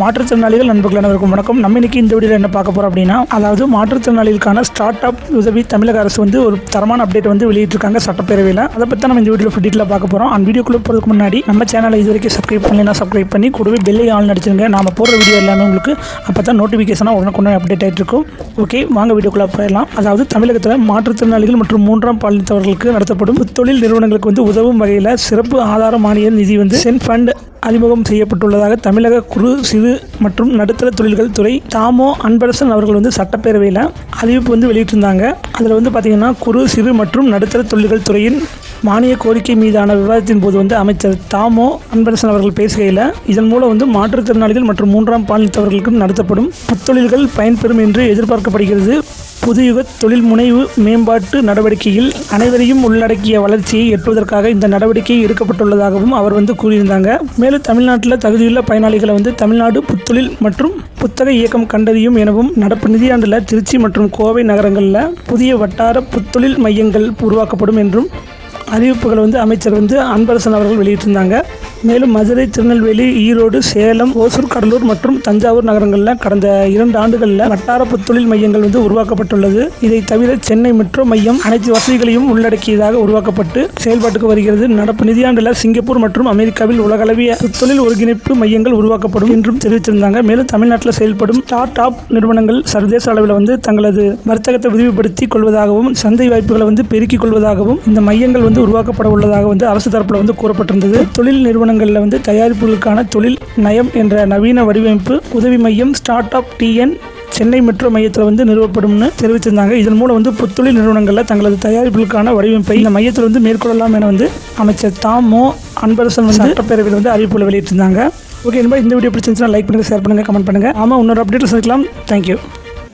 மாற்றுத்திறனாளிகள் நண்பர்கள் அனைவருக்கும் வணக்கம். நம்ம இன்னைக்கு இந்த வீடியோவில் என்ன பார்க்க போகிறோம் அப்படின்னா அதாவது மாற்றுத்திறனாளிகளுக்கான ஸ்டார்ட் அப் உதவி தமிழக அரசு வந்து ஒரு தரமான அப்டேட் வந்து வெளியிட்டிருக்காங்க சட்டப்பேரவையில். அதை பற்றி நம்ம இந்த வீடியோவில் டீட்டெயிலாக பார்க்க போகிறோம் அந்த வீடியோக்குள்ளே போகிறதுக்கு முன்னாடி நம்ம சேனலை இது வரைக்கும் சப்ஸ்கிரைப் பண்ணலாம் சப்ஸ்கிரைப் பண்ணி கூடவே பெல்லை ஆள் அடிச்சிருங்க. நம்ம போடுற வீடியோ எல்லாமே உங்களுக்கு அப்போ தான் நோட்டிஃபிகேஷனாக உடனுக்குடனே அப்டேட் ஆகிட்டு இருக்கும். ஓகே வாங்க வீடியோக்குள்ளே போயிடலாம். அதாவது தமிழகத்தில் மாற்றுத்திறனாளிகள் மற்றும் மூன்றாம் பாலினத்தவர்களுக்கு நடத்தப்படும் தொழில் நிறுவனங்களுக்கு வந்து உதவும் வகையில் சிறப்பு ஆதார மானிய நிதி வந்து சென் ஃபண்ட் அறிமுகம் செய்யப்பட்டுள்ளதாக தமிழக குறு சிறு மற்றும் நடுத்தர தொழில்கள் துறை தாமோ அன்பரசன் அவர்கள் வந்து சட்டப்பேரவையில் அறிவிப்பு வந்து வெளியிட்டிருந்தாங்க. அதில் வந்து பார்த்திங்கன்னா குறு சிறு மற்றும் நடுத்தர தொழில்கள் துறையின் மானிய கோரிக்கை மீதான விவாதத்தின் போது வந்து அமைச்சர் தாமோ அன்பரசன் அவர்கள் பேசுகையில் இதன் மூலம் வந்து மாற்றுத்திறனாளிகள் மற்றும் மூன்றாம் பாலினத்தவர்களுக்கும் நடத்தப்படும் புத்தொழில்கள் பயன்பெறும் என்று எதிர்பார்க்கப்படுகிறது. புதுயுக தொழில் முனைவு மேம்பாட்டு நடவடிக்கையில் அனைவரையும் உள்ளடக்கிய வளர்ச்சியை எட்டுவதற்காக இந்த நடவடிக்கை எடுக்கப்பட்டுள்ளதாகவும் அவர் வந்து கூறியிருந்தாங்க. மேலும் தமிழ்நாட்டில் தகுதியுள்ள பயனாளிகளை வந்து தமிழ்நாடு புத்தொழில் மற்றும் புத்தக இயக்கம் கண்டறியும் எனவும் நடப்பு நிதியாண்டில் திருச்சி மற்றும் கோவை நகரங்களில் புதிய வட்டார புத்தொழில் மையங்கள் உருவாக்கப்படும் என்றும் அறிவிப்புகளை வந்து அமைச்சர் வந்து அன்பரசன் அவர்கள் வெளியிட்டிருந்தாங்க. மேலும் மதுரை திருநெல்வேலி ஈரோடு சேலம் ஓசூர் கடலூர் மற்றும் தஞ்சாவூர் நகரங்களில் கடந்த இரண்டு ஆண்டுகளில் வட்டார புத்தொழில் மையங்கள் வந்து உருவாக்கப்பட்டுள்ளது. இதை தவிர சென்னை மெட்ரோ மையம் அனைத்து வசதிகளையும் உள்ளடக்கியதாக உருவாக்கப்பட்டு செயல்பாட்டுக்கு வருகிறது. நடப்பு நிதியாண்டில் சிங்கப்பூர் மற்றும் அமெரிக்காவில் உலகளவிய தொழில் ஒருங்கிணைப்பு மையங்கள் உருவாக்கப்படும் என்றும் தெரிவித்திருந்தாங்க. மேலும் தமிழ்நாட்டில் செயல்படும் ஸ்டார்ட் அப் நிறுவனங்கள் சர்வதேச அளவில் வந்து தங்களது வர்த்தகத்தை விரிவுபடுத்திக் கொள்வதாகவும் சந்தை வாய்ப்புகளை வந்து பெருக்கிக் கொள்வதாகவும் இந்த மையங்கள் வந்து வந்து உருவாக்கப்பட உள்ளதாக வந்து அரசு தரப்பில் வந்து கூறப்பட்டிருந்தது. தொழில் நிறுவனங்களில் வந்து தயாரிப்புகளுக்கான தொழில் நயம் என்ற நவீன வடிவமைப்பு உதவி மையம் start up TN Chennai metro மையத்தில் வந்து நிறுவப்படும்னு தெரிவிச்சிருந்தாங்க. இதன் மூலம் வந்து புத்தொழில் நிறுவனங்களில் தங்களது தயாரிப்புகளுக்கான வடிவமைப்பை இந்த மையத்தில் வந்து மேற்கொள்ளலாம் என வந்து அமைச்சர் தாமோ அன்பரசன் வந்து சட்டப்பேரவையில் வந்து அறிவிப்பில் வெளியிட்டிருந்தாங்க. ஓகே இந்த வீடியோ பிடிச்சிருந்துச்சுன்னா லைக் பண்ணுங்கள் ஷேர் பண்ணுங்கள் கமெண்ட் பண்ணுங்கள் ஆமாம் இன்னொரு அப்டேட் சந்திக்கலாம். தேங்க்யூ